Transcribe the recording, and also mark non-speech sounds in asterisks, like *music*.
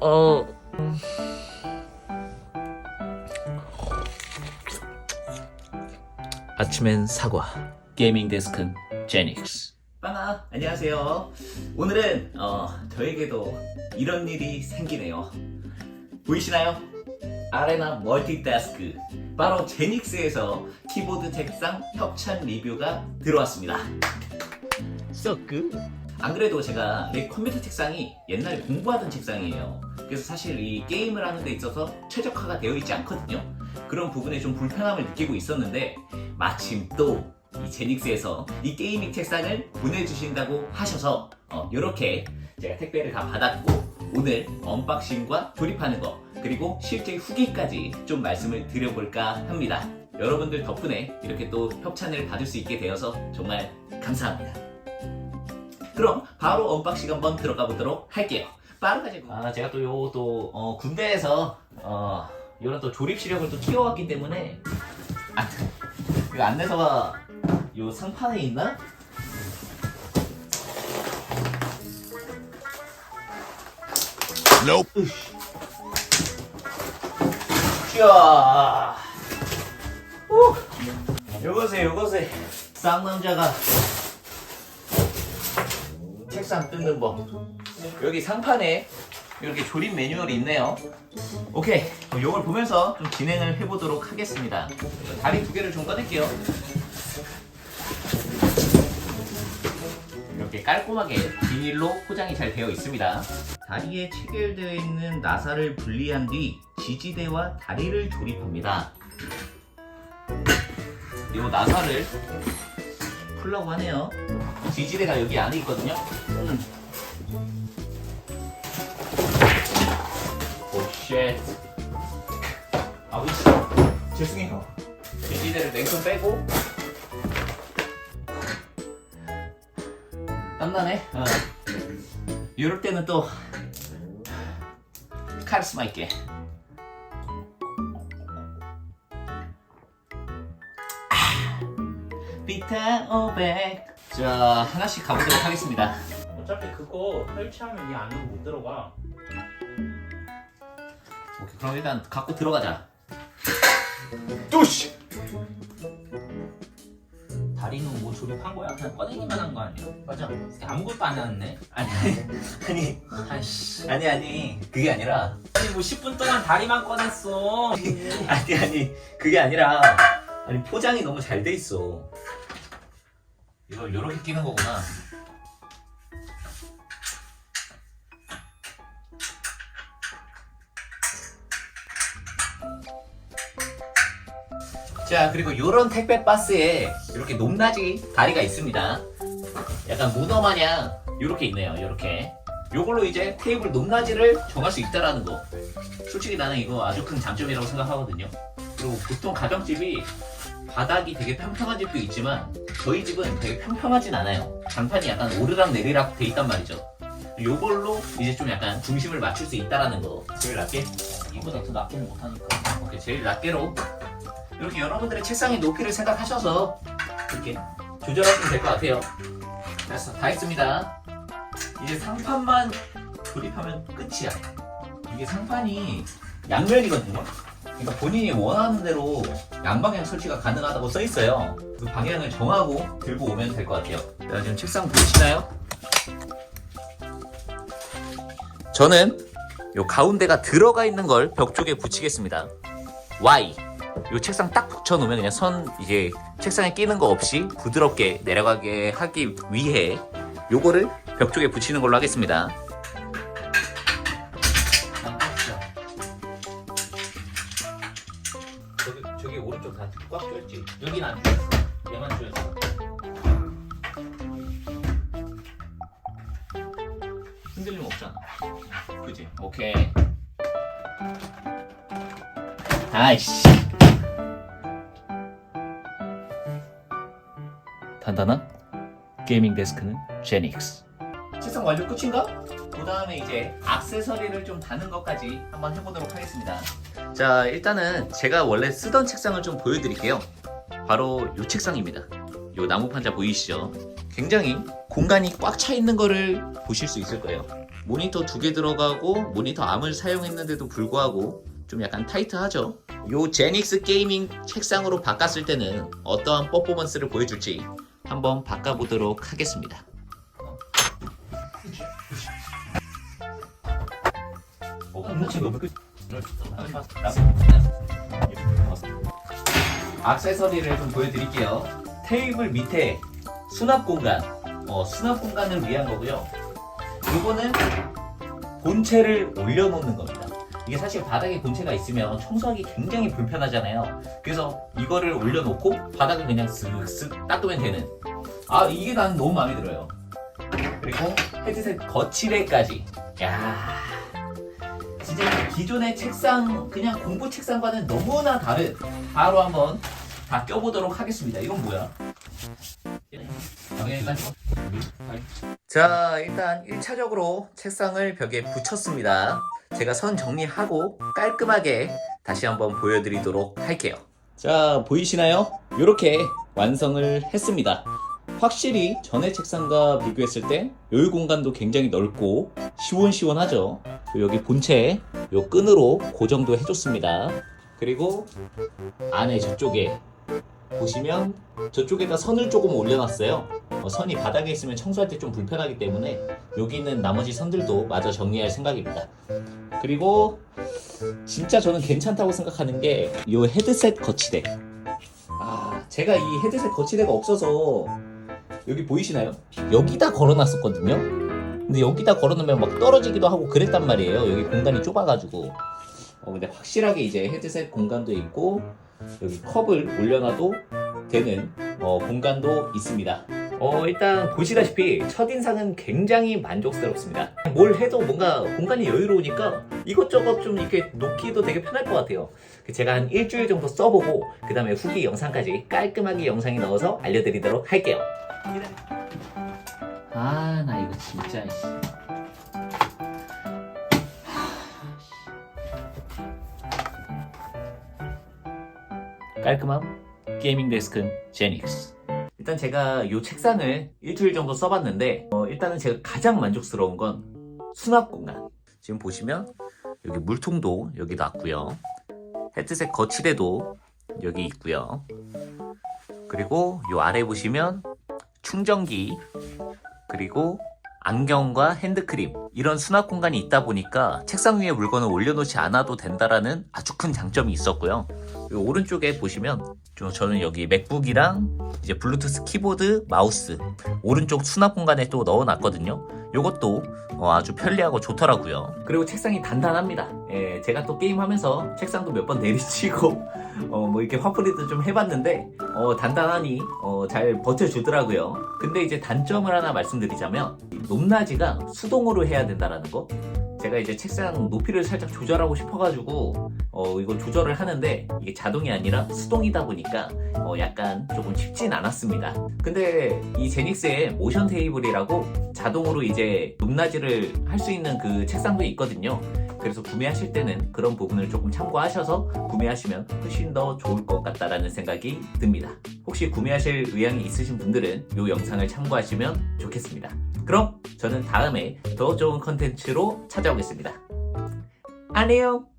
어. 아침엔 사과. 게이밍 데스크는 제닉스. 빵아 안녕하세요 오늘은 어, 저에게도 이런 일이 생기네요 보이시나요? 아레나 멀티태스크 바로 제닉스에서 키보드 책상 협찬 리뷰가 들어왔습니다 썩그? 안 그래도 제가 내 컴퓨터 책상이 옛날에 공부하던 책상이에요. 그래서 사실 이 게임을 하는 데 있어서 최적화가 되어 있지 않거든요. 그런 부분에 좀 불편함을 느끼고 있었는데 마침 또 이 제닉스에서 이 게이밍 책상을 보내주신다고 하셔서 이렇게 제가 택배를 다 받았고 오늘 언박싱과 조립하는 거 그리고 실제 후기까지 좀 말씀을 드려볼까 합니다. 여러분들 덕분에 이렇게 또 협찬을 받을 수 있게 되어서 정말 감사합니다. 그럼 바로 언박싱 한번 들어가 보도록 할게요. 빠르가지고. 아 제가 또 요 또 어, 군대에서 어 이런 또 조립 시력을 또 키워왔기 때문에 아, 그 안내서가 요 상판에 있나? Nope. 샤. 오. 요것에 요것에 쌍남자가 책상 뜯는 법. 여기 상판에 이렇게 조립 매뉴얼이 있네요. 오케이. 그럼 요걸 보면서 좀 진행을 해보도록 하겠습니다. 다리 두 개를 좀 꺼낼게요. 이렇게 깔끔하게 비닐로 포장이 잘 되어 있습니다. 다리에 체결되어 있는 나사를 분리한 뒤 지지대와 다리를 조립합니다. 이 나사를 풀라고 하네요. 지지대가 여기 안에 있거든요. 음. 오, 쉣. 아버지, 죄송해요. 지지대를 냉큼 빼고. 땀나네? 어. 이럴 때는 또 카리스마 있게. 비타 500. 자, 하나씩 가보도록 하겠습니다. 어차피 그거 설치하면 이 안으로 못 들어가. 오케이, 그럼 일단 갖고 들어가자. 뚜시. 다리는 뭐 조립한 거야? 그냥 꺼내기만 한 거 아니야? 맞아. 아무것도 안 해놨네. 아니, 아니, 아이씨. 아니, 아니, 그게 아니라, 아니 뭐 10분 동안 다리만 꺼냈어. *laughs* 아니, 아니, 그게 아니라, 아니, 포장이 너무 잘 돼 있어. 이걸 요렇게 끼는 거구나. 자, 그리고 요런 택배 박스에 이렇게 높낮이 다리가 있습니다. 약간 문어 마냥 요렇게 있네요, 요렇게. 요걸로 이제 테이블 높낮이를 정할 수 있다라는 거. 솔직히 나는 이거 아주 큰 장점이라고 생각하거든요. 그리고 보통 가정집이 바닥이 되게 평평한 집도 있지만 저희 집은 되게 평평하진 않아요. 장판이 약간 오르락 내리락 돼 있단 말이죠. 요걸로 이제 좀 약간 중심을 맞출 수 있다라는 거. 제일 낮게? 이보다 더 낮게는 못하니까. 오케이, 제일 낮게로 이렇게 여러분들의 책상의 높이를 생각하셔서 이렇게 조절하시면 될 것 같아요. 됐어, 다 했습니다. 이제 상판만 조립하면 끝이야. 이게 상판이 양면이거든요. 그러니까 본인이 원하는 대로 양방향 설치가 가능하다고 써 있어요. 그 방향을 정하고 들고 오면 될 것 같아요. 자, 지금 책상 보이시나요? 저는 요 가운데가 들어가 있는 걸 벽 쪽에 붙이겠습니다. Y. 요 책상 딱 붙여놓으면 그냥 선 이게 책상에 끼는 거 없이 부드럽게 내려가게 하기 위해 요거를 벽 쪽에 붙이는 걸로 하겠습니다. 여긴 안 조였어. 얘만 조였어. 흔들림 없잖아. 그지? 오케이. 아이씨. 단단한 게이밍 데스크는 제닉스. 책상 완료 끝인가? 그 다음에 이제 액세서리를 좀 다는 것까지 한번 해보도록 하겠습니다. 자, 일단은 제가 원래 쓰던 책상을 좀 보여드릴게요. 바로 이 책상입니다. 이 나무 판자 보이시죠? 굉장히 공간이 꽉 차 있는 거를 보실 수 있을 거예요. 모니터 두 개 들어가고 모니터 암을 사용했는데도 불구하고 좀 약간 타이트하죠. 요 제닉스 게이밍 책상으로 바꿨을 때는 어떠한 퍼포먼스를 보여줄지 한번 바꿔보도록 하겠습니다. 액세서리를 좀 보여드릴게요. 테이블 밑에 수납 공간, 어, 수납 공간을 위한 거고요. 이거는 본체를 올려놓는 겁니다. 이게 사실 바닥에 본체가 있으면 청소하기 굉장히 불편하잖아요. 그래서 이거를 올려놓고 바닥을 그냥 쓱쓱 닦으면 되는. 아 이게 난 너무 마음에 들어요. 그리고 헤드셋 거치대까지. 야, 진짜 이 기존의 책상 그냥 공부 책상과는 너무나 다른. 바로 한번 다 껴보도록 하겠습니다. 이건 뭐야? 자, 일단 1차적으로 책상을 벽에 붙였습니다. 제가 선 정리하고 깔끔하게 다시 한번 보여드리도록 할게요. 자, 보이시나요? 이렇게 완성을 했습니다. 확실히 전에 책상과 비교했을 때 여유 공간도 굉장히 넓고 시원시원하죠. 여기 본체 요 끈으로 고정도 해줬습니다. 그리고 안에 저쪽에 보시면 저쪽에다 선을 조금 올려놨어요. 어, 선이 바닥에 있으면 청소할 때 좀 불편하기 때문에 여기 있는 나머지 선들도 마저 정리할 생각입니다. 그리고 진짜 저는 괜찮다고 생각하는 게 이 헤드셋 거치대. 아, 제가 이 헤드셋 거치대가 없어서 여기 보이시나요? 여기다 걸어놨었거든요. 근데 여기다 걸어놓으면 막 떨어지기도 하고 그랬단 말이에요. 여기 공간이 좁아가지고. 어, 근데 확실하게 이제 헤드셋 공간도 있고 여기 컵을 올려놔도 되는 어, 공간도 있습니다. 어, 일단 보시다시피 첫인상은 굉장히 만족스럽습니다. 뭘 해도 뭔가 공간이 여유로우니까 이것저것 좀 이렇게 놓기도 되게 편할 것 같아요. 제가 한 일주일 정도 써보고 그 다음에 후기 영상까지 깔끔하게 영상에 넣어서 알려드리도록 할게요. 아, 나 이거 진짜. 깔끔함 게이밍 데스크는 제닉스. 일단 제가 이 책상을 일주일 정도 써봤는데 어, 일단은 제가 가장 만족스러운 건 수납 공간. 지금 보시면 여기 물통도 여기 놨고요. 헤드셋 거치대도 여기 있고요. 그리고 이 아래 보시면 충전기 그리고 안경과 핸드크림 이런 수납 공간이 있다 보니까 책상 위에 물건을 올려놓지 않아도 된다라는 아주 큰 장점이 있었고요. 이 오른쪽에 보시면 저- 저는 여기 맥북이랑 이제 블루투스 키보드, 마우스 오른쪽 수납 공간에 또 넣어놨거든요. 이것도 어, 아주 편리하고 좋더라고요. 그리고 책상이 단단합니다. 예, 제가 또 게임하면서 책상도 몇 번 내리치고 *laughs* 어, 뭐 이렇게 화풀이도 좀 해봤는데 어, 단단하니 어, 잘 버텨주더라고요. 근데 이제 단점을 하나 말씀드리자면 이 높낮이가 수동으로 해야 된다라는 거. 제가 이제 책상 높이를 살짝 조절하고 싶어가지고 어, 이거 조절을 하는데 이게 자동이 아니라 수동이다 보니까 어, 약간 조금 쉽진 않았습니다. 근데 이 제닉스의 모션 테이블이라고 자동으로 이제 높낮이를 할 수 있는 그 책상도 있거든요. 그래서 구매하실 때는 그런 부분을 조금 참고하셔서 구매하시면 훨씬 더 좋을 것 같다라는 생각이 듭니다. 혹시 구매하실 의향이 있으신 분들은 이 영상을 참고하시면 좋겠습니다. 그럼 저는 다음에 더 좋은 컨텐츠로 찾아오겠습니다. 안녕!